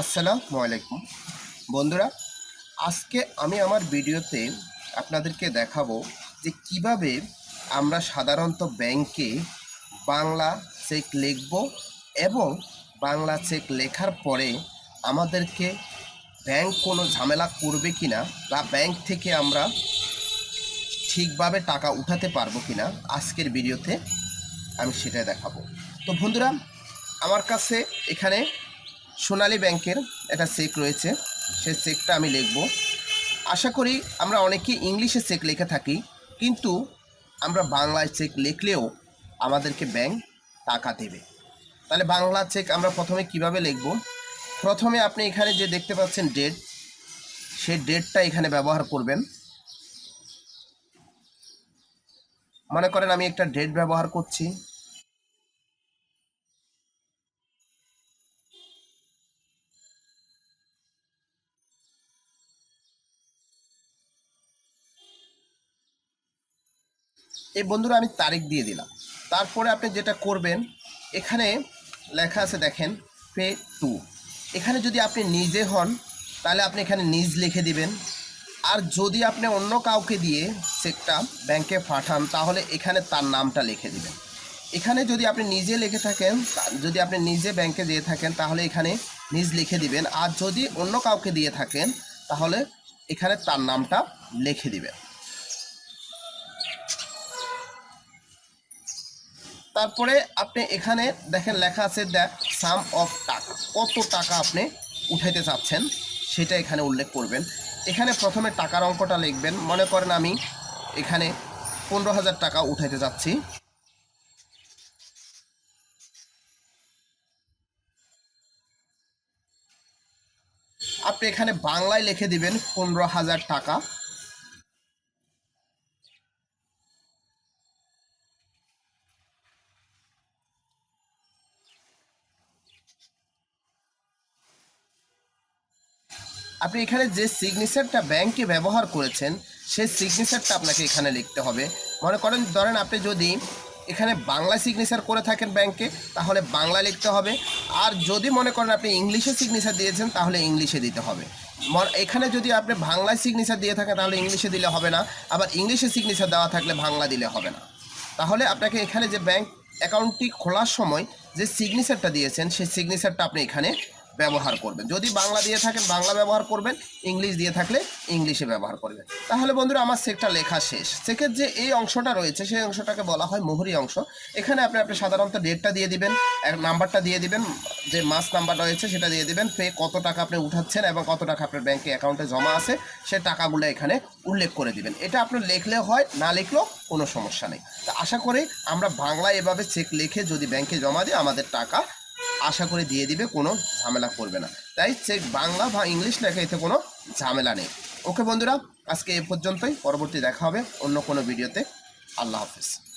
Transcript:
আসসালামু আলাইকুম। বন্ধুরা, আজকে আমি আমার ভিডিওতে আপনাদেরকে দেখাবো যে কীভাবে আমরা সাধারণত ব্যাংকে বাংলা চেক লিখব এবং বাংলা চেক লেখার পরে আমাদেরকে ব্যাংক কোনো ঝামেলা করবে কিনা বা ব্যাংক থেকে আমরা ঠিকভাবে টাকা উঠাতে পারব কিনা আজকের ভিডিওতে আমি সেটাই দেখাবো। তো বন্ধুরা, আমার কাছে এখানে সোনালী ব্যাংকের একটা চেক রয়েছে সে চেকটা আমি লিখব। আশা করি আমরা অনেকে ইংলিশে চেক লিখে থাকি, কিন্তু আমরা বাংলায় চেক লিখলেও আমাদেরকে ব্যাংক টাকা দেবে। তাহলে বাংলা চেক আমরা প্রথমে কীভাবে লিখব? প্রথমে আপনি এখানে যে দেখতে পাচ্ছেন ডেট, সেই ডেটটা এখানে ব্যবহার করবেন। মনে করেন আমি একটা ডেট ব্যবহার করছি। এই বন্ধুরা আমি তারিখ দিয়ে দিলাম। তারপরে আপনি যেটা করবেন, এখানে লেখা আছে দেখেন, পে টু। এখানে যদি আপনি নিজে হন, তাহলে আপনি এখানে নিজ লিখে দিবেন। আর যদি আপনি অন্য কাউকে দিয়ে চেকটা ব্যাংকে পাঠান, তাহলে এখানে তার নামটা লিখে দিবেন। এখানে যদি আপনি নিজে লিখে থাকেন যদি আপনি নিজে ব্যাংকে দিয়ে থাকেন, তাহলে এখানে নিজ লিখে দিবেন। আর যদি অন্য কাউকে দিয়ে থাকেন, তাহলে এখানে তার নামটা লিখে দিবেন। তারপরে আপনি এখানে দেখেন লেখা আছে দ্য সাম অফ টাকা। কত টাকা আপনি উঠাইতে চাচ্ছেন সেটা এখানে উল্লেখ করবেন। এখানে প্রথমে টাকার অঙ্কটা লিখবেন। মনে করেন আমি এখানে পনেরো হাজার টাকা উঠাইতে যাচ্ছি। আপনি এখানে বাংলায় লিখে দিবেন পনেরো হাজার টাকা। আপনি এখানে যে সিগনেচারটা ব্যাংকে ব্যবহার করেছেন সেই সিগনেচারটা আপনাকে এখানে লিখতে হবে। মনে করেন, ধরেন আপনি যদি এখানে বাংলা সিগনেচার করে থাকেন ব্যাংকে তাহলে বাংলা লিখতে হবে। আর যদি মনে করেন আপনি ইংলিশে সিগনেচার দিয়েছেন, তাহলে ইংলিশে দিতে হবে। এখানে যদি আপনি বাংলায় সিগনেচার দিয়ে থাকেন, তাহলে ইংলিশে দিলে হবে না। আবার ইংলিশে সিগনেচার দেওয়া থাকলে বাংলা দিলে হবে না। তাহলে আপনাকে এখানে যে ব্যাংক অ্যাকাউন্টটি খোলার সময় যে সিগনেচারটা দিয়েছেন, সেই সিগনেচারটা আপনি এখানে ব্যবহার করবেন। যদি বাংলা দিয়ে থাকেন, বাংলা ব্যবহার করবেন, ইংলিশ দিয়ে থাকলে ইংলিশে ব্যবহার করবেন। তাহলে বন্ধুরা, আমার চেকটা লেখা শেষ। চেকের যে এই অংশটা রয়েছে, সেই অংশটাকে বলা হয় মোহরি অংশ। এখানে আপনি আপনি সাধারণত ডেটটা দিয়ে দিবেন নাম্বারটা দিয়ে দিবেন, যে মাস নাম্বার রয়েছে সেটা দিয়ে দিবেন, পে কত টাকা আপনি উঠাচ্ছেন এবং কত টাকা আপনার ব্যাংকে অ্যাকাউন্টে জমা আছে, সে টাকাগুলো এখানে উল্লেখ করে দিবেন। এটা আপনার লিখলেও হয়, না লিখলেও কোনো সমস্যা নেই। তা আশা করি আমরা বাংলায় এভাবে চেক লিখে যদি ব্যাংকে জমা দিই, আমাদের টাকা আশা করে দিয়ে দিবে, কোনো ঝামেলা করবে না। তাই সে বাংলা বা ইংলিশ লেখা এতে কোনো ঝামেলা নেই। ওকে বন্ধুরা, আজকে এ পর্যন্তই। পরবর্তী দেখা হবে অন্য কোনো ভিডিওতে। আল্লাহ হাফিজ।